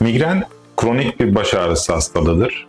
Migren kronik bir baş ağrısı hastalığıdır.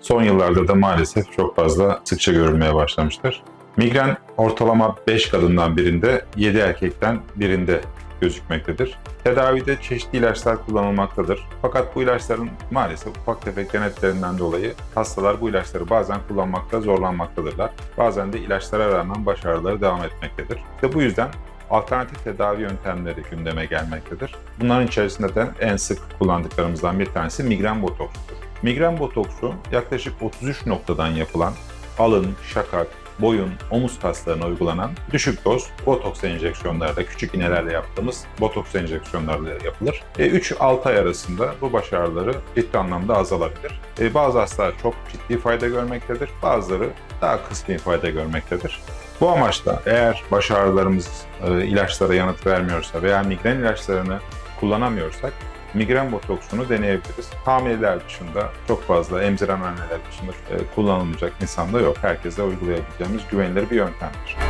Son yıllarda da maalesef çok fazla sıkça görülmeye başlamıştır. Migren ortalama 5 kadından birinde, 7 erkekten birinde gözükmektedir. Tedavide çeşitli ilaçlar kullanılmaktadır. Fakat bu ilaçların maalesef ufak tefek denetlerinden dolayı hastalar bu ilaçları bazen kullanmakta zorlanmaktadırlar. Bazen de ilaçlara rağmen baş ağrıları devam etmektedir. Ve bu yüzden alternatif tedavi yöntemleri gündeme gelmektedir. Bunların içerisinde de en sık kullandıklarımızdan bir tanesi migren botokstur. Migren botoksu yaklaşık 33 noktadan yapılan alın, şakak, boyun, omuz kaslarına uygulanan düşük doz botoks enjeksiyonlarla, küçük iğnelerle yaptığımız botoks enjeksiyonlarla yapılır. 3-6 ay arasında bu baş ağrıları ciddi anlamda azalabilir. E, Bazı hastalar çok ciddi fayda görmektedir, bazıları daha kısmi fayda görmektedir. Bu amaçla eğer baş ağrılarımız e, ilaçlara yanıt vermiyorsa veya migren ilaçlarını kullanamıyorsak migren botoksunu deneyebiliriz. Hamileler dışında çok fazla emziren anneler dışında e, kullanılmayacak insanda yok. Herkese uygulayabileceğimiz güvenilir bir yöntemdir.